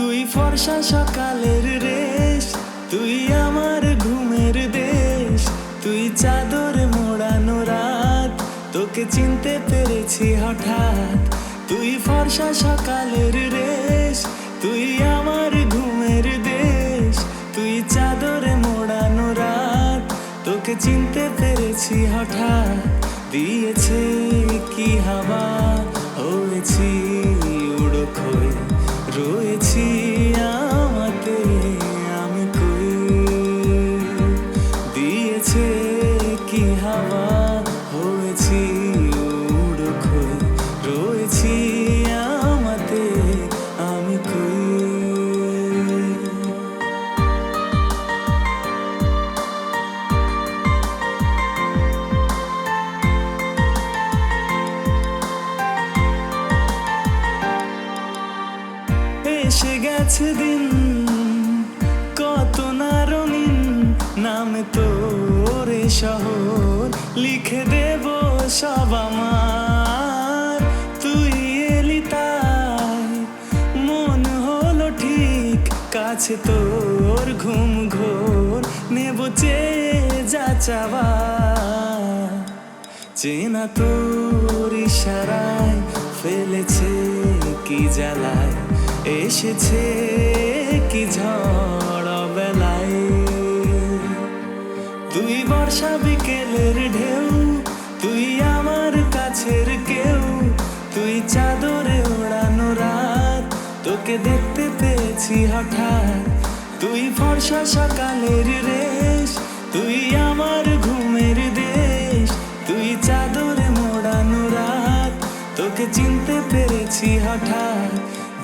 তুই ফর্সা সকালের রেশ, তুই আমার ঘুমের দেশ, তুই চাদর মোড়ানো রাত, তোকে চিনতে পেরেছি হঠাৎ। তুই ফর্সা সকালের রেশ, তুই আমার ঘুমের দেশ, তুই চাদর মোড়ানো রাত, তোকে চিনতে পেরেছি হঠাৎ। দিয়েছে কি হাওয়া, হয়েছি এসে গেছে দিন। কত না রঙিন নামে তোর শহর লিখে দেব সব আমার। তুই এলি তাই, মন হলো ঠিক, কাছে তোর ঘুম ঘোর, নেব চেয়ে যা চেনা তোর ইশারায় ফেলেছে কি জ্বালায় এসেছে কি ঝড় বেলায়? তুই বর্ষা বিকেলের ঢেউ, তুই আমার কাছের কেউ, তুই চাদরে ওড়ানো রাত, তোকে দেখতে পেয়েছি হঠাৎ। তুই ফর্সা সকালের রেশ, তুই আমার ঘুমের দেশ, তুই চাদরে মোড়ানো রাত, তোকে চিনতে পেরেছি হঠাৎ।